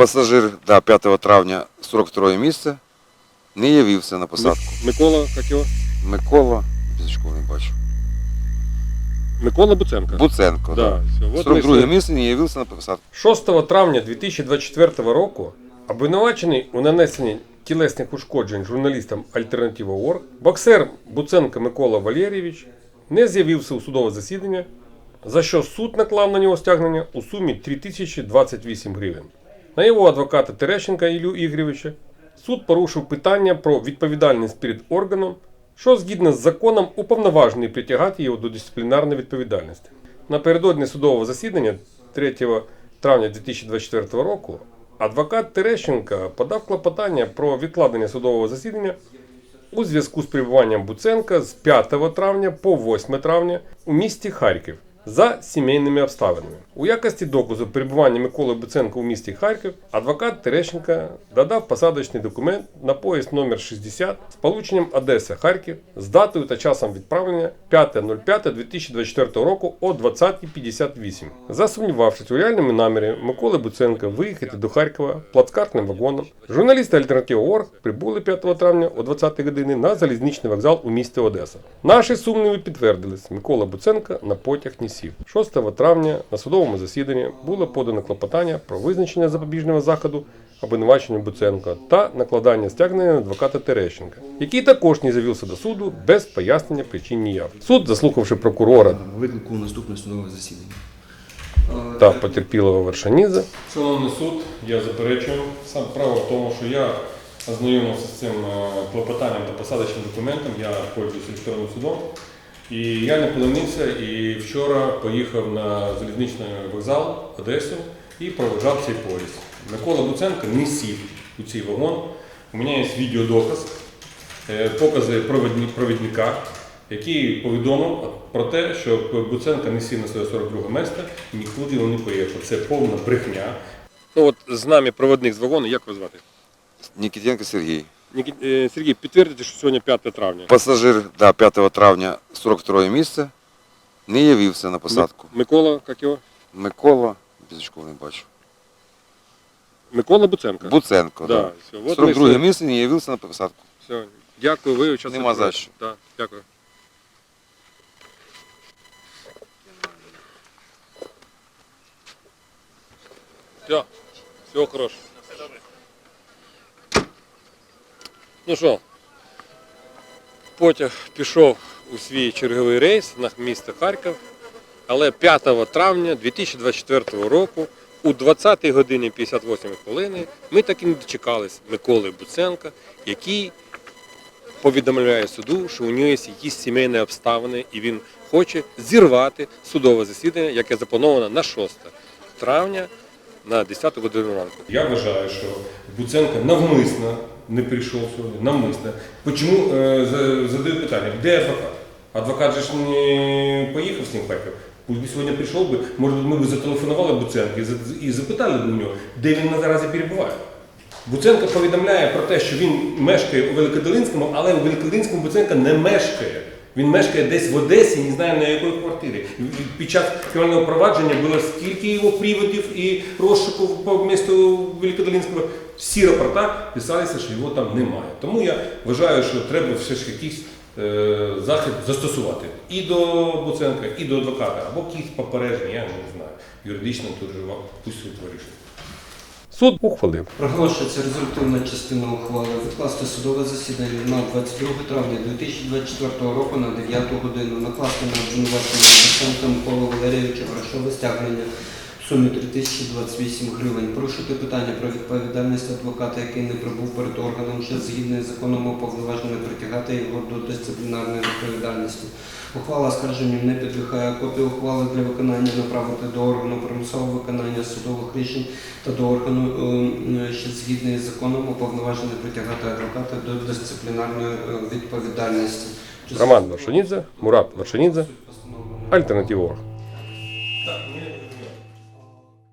Пасажир да, 5 травня 42 місце не явився на посадку. Микола, як його? Микола, Пізачков не бачу. Микола Буценко. Буценко, Да, да. Вот 42 місце не явився на посадку. 6 травня 2024 року обвинувачений у нанесенні тілесних ушкоджень журналістам Альтернатива Орг, боксер Буценко Микола Валерійович не з'явився у судове засідання, за що суд наклав на нього стягнення у сумі 3028 гривень. На його адвоката Терещенка Ілю Ігоревича суд порушив питання про відповідальність перед органом, що згідно з законом уповноважений притягати його до дисциплінарної відповідальності. Напередодні судового засідання 3 травня 2024 року адвокат Терещенка подав клопотання про відкладення судового засідання у зв'язку з перебуванням Буценка з 5 травня по 8 травня у місті Харків за сімейними обставинами. У якості доказу перебування Миколи Буценка у місті Харків адвокат Терещенка додав посадочний документ на поїзд номер 60 з полученням Одеса Харків з датою та часом відправлення 5.05.2024 року о 20.58. Засумнівавшись у реальному намірі Миколи Буценка виїхати до Харкова плацкартним вагоном, журналісти Альтернатива Орг прибули 5 травня о 20 годині на залізничний вокзал у місті Одеса. Наші сумніви підтвердились. Микола Буценка на потяг не сів. 6 травня на судовому засіданні було подано клопотання про визначення запобіжного заходу обвинуваченню Буценка та накладання стягнення на адвоката Терещенка, який також не з'явився до суду без пояснення причин ніяк. Суд, заслухавши прокурора Виклику наступне судове засідання. та потерпілого Вершанідзе. Шановний суд, я заперечую. Сам право в тому, що я ознайомився з цим е, клопотанням та посадочним документом, я пользуюсь електронним судом. І я не поленився і вчора поїхав на залізничний вокзал Одесу і проведжав цей поїзд. Микола Буценко не сів у цей вагон. У мене є відеодоказ, е, покази провідника, який повідомив про те, що Буценко не сів на своє 42 місце і нікуди він не поїхав. Це повна брехня. Ну от з нами проводник з вагону, як вас звати? Нікітенко Сергій. Е, Сергій, підтвердите, що сьогодні 5 травня. Пасажир да, 5 травня 42 місце не явився на посадку. Микола, як його? Микола, Пізачков не бачу. Микола Буценко. Буценко, Да, да. все. Вот 42 ми місце не явився на посадку. Все. Дякую, ви участвуєте. Нема за що. Так, дякую. Все, всього хорошого. Ну що, потяг пішов у свій черговий рейс на місто Харків, але 5 травня 2024 року у 20 годині 58 хвилини ми так і не дочекались Миколи Буценка, який повідомляє суду, що у нього є якісь сімейні обставини, і він хоче зірвати судове засідання, яке заплановано на 6 травня на 10 годину ранку. Я вважаю, що Буценко навмисно не прийшов сьогодні, навмисно. Почому е, задаю питання, де адвокат? Адвокат же ж не поїхав з ним в. Пусть би сьогодні прийшов би, може ми б зателефонували Буценко і і запитали б у нього, де він наразі перебуває. Буценко повідомляє про те, що він мешкає у Великодолинському, але у Великодолинському Буценко не мешкає. Він мешкає десь в Одесі, не знаю на якій квартирі. Під час кримінального провадження було скільки його приводів і розшуків по місту Великодолинського. Всі рапорта писалися, що його там немає. Тому я вважаю, що треба все ж якийсь е, захід застосувати і до Буценка, і до адвоката, або якісь попередження, я не знаю. Юридично тут же пусть суд вирішить. Суд ухвалив. Проголошується результативна частина ухвали відкласти судове засідання на 22 травня 2024 року на 9 годину, накласти на обвинувачення Миколу Валерійовича грошове стягнення сумі 3028 гривень. Порушити питання про відповідальність адвоката, який не прибув перед органом, що згідно з законом уповноважений притягати його до дисциплінарної відповідальності. Ухвала оскарженню не підлягає копію ухвали для виконання направити до органу примусового виконання судових рішень та до органу, е, що згідно із законом уповноважений притягати адвоката до дисциплінарної е, відповідальності. Роман Вершинідзе, Мурат Вершинідзе, Альтернатива Орг. Так, ми